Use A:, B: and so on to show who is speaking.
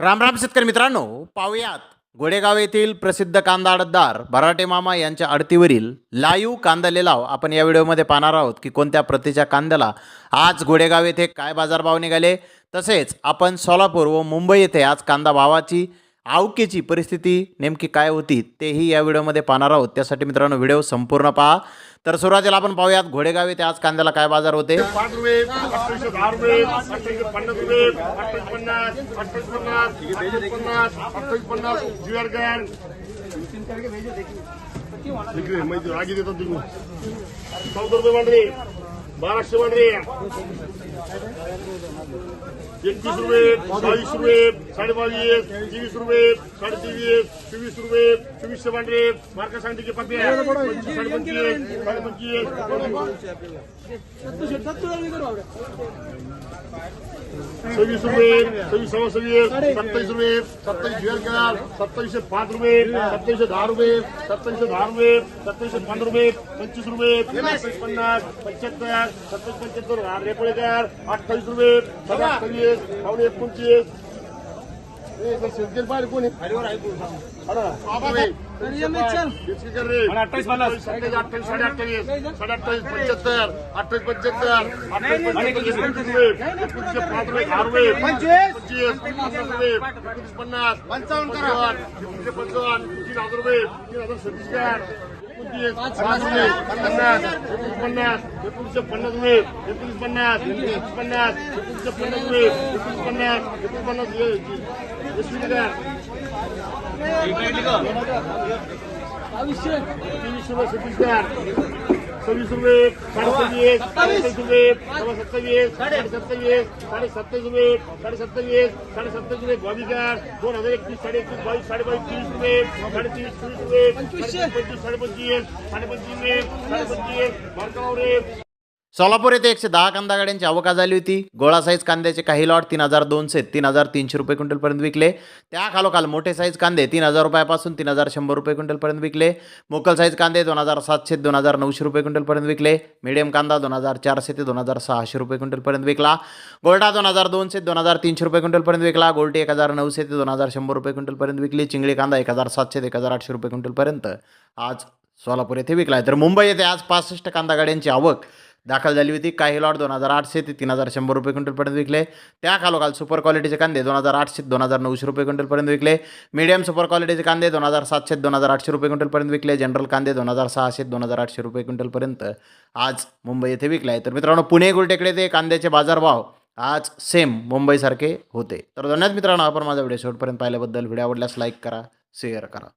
A: रामराम शेतकरी मित्रांनो पाहुयात. गोडेगाव येथील प्रसिद्ध कांदा अडतदार भराटे मामा यांच्या अडतीवरील लाईव्ह कांदा लिलाव आपण या व्हिडिओमध्ये पाहणार आहोत की कोणत्या प्रतीच्या कांद्याला आज गोडेगाव येथे काय बाजारभाव निघाले. तसेच आपण सोलापूर व मुंबई येथे आज कांदा भावाची आवकेची परिस्थिती नेमकी काय होती तेही या व्हिडिओमध्ये पाहणार आहोत त्यासाठी मित्रांनो व्हिडिओ संपूर्ण पहा तर सुरुवातीला आपण पाहूयात घोडेगाव येथे आज कांद्याला काय बाजार होते
B: पाच रुपये दहा रुपये पन्नास रुपये पन्नास पन्नास पन्नास पन्नास जुआर गॅन माहिती देतात तुम्ही चौदा रुपये मांडरे बाराशे मांडरे एकतीस रुपये बावीस रुपये साडेबावीस तेवीस रुपये साडेतेवीस चोवीस रुपये चोवीसशे मांडरे मार्क सांगते की पाच साडे पंचवीस साडे पंचवीस सव्वीस रुपये सव्वीस सव्वा सव्वीस सत्तावीस रुपये सत्तावीस जुएल सत्तावीसशे पाच रुपये सत्तावीसशे दहा रुपये सत्तावीसशे दहा रुपये सत्तावीसशे पंधरा रुपये पंचवीस रुपये सत्तावीस पन्नास पंच्याहत्तर सत्तावीस पंच्याहत्तर रेपळेकर अठ्ठावीस रुपये सव्वा अठ्ठावीस पावणे एकोणतीस. शेतकरी पाहिजे कोणी? अठ्ठावीस पन्नास अठ्ठावीस साडे अठ्ठावीस साडे अठ्ठावीस पंच्याहत्तर अठ्ठावीस पंच्याहत्तर अठ्ठावीस पंच्याहत्तर एकोणतीस रुपये एकोणीसशे पाच रुपये दहा रुपये पंचवीस पन्नास पंचावन्न एकोणीसशे पंचावन्न तीन हजार रुपये तीन हजार सत्तीस चार एकोणतीस पाच रुपये पन्नास एकोणीस पन्नास एकोणीसशे पन्नास रुपये एकोणीस पन्नास एकोणीस पन्नास एकोणीसशे पन्नास रुपये एकोणीस पन्नास एकोणीस पन्नास सत्तावीस रुपये सत्तावीस सत्तावीस सत्तावीस दोन हजार एकतीस साडे
A: सोलापूर येथे एकशे दहा कांदा गाड्यांची आवक झाली होती. गोळा साईज कांद्याचे काही लॉट तीन हजार दोनशे तीन हजार तीनशे रुपये क्विंटलपर्यंत विकले. त्या खालोखाल मोठे साईज कांदे तीन हजार रुपयापासून तीन हजार शंभर रुपये क्विंटलपर्यंत विकले. मोकल साईज कांदे दोन हजार सातशे दोन हजार नऊशे रुपये क्विंटलपर्यंत विकले. मिडियम कांदा दोन हजार चारशे ते दोन हजार सहाशे रुपये क्विंटलपर्यंत विकला. गोल्डा दोन हजार दोनशे दोन हजार तीनशे रुपये क्विंटलपर्यंत विकला. गोल्टी एक हजार नऊशे ते दोन हजार शंभर रुपये क्विंटलपर्यंत विकली. चिंगळी कांदा एक हजार सातशे ते एक हजार आठशे रुपये क्विंटलपर्यंत आज सोलापूर येथे विकला आहे. तर मुंबई येथे आज पासष्ट कांदा गाड्यांची आवक दाखल झाली होती. काही लॉट दोन हजार आठशे ते तीन हजार शंभर रुपये क्विंटलपर्यंत विकले. त्या खालोखाल सुपर क्वालिटीचे कांदे दोन हजार आठशे दोन हजार नऊशे रुपये क्विंटलपर्यंत विकले. मीडियम सुपर क्वालिटीचे कांदे दोन हजार सातशे दोन हजार आठशे रुपये क्विंटलपर्यंत विकले. जनरल कांदे दोन हजार सहाशे दोन हजार आठशे रुपये क्विंटलपर्यंत आज मुंबई येथे विकले. आहे तर मित्रांनो पुणे गुलटेकडे ते कांद्याचे बाजारभाव आज सेम मुंबईसारखे होते. तर धन्यवाद मित्रांनो आपण माझा व्हिडिओ शेवटपर्यंत पाहिल्याबद्दल. व्हिडिओ आवडल्यास लाईक करा शेअर करा.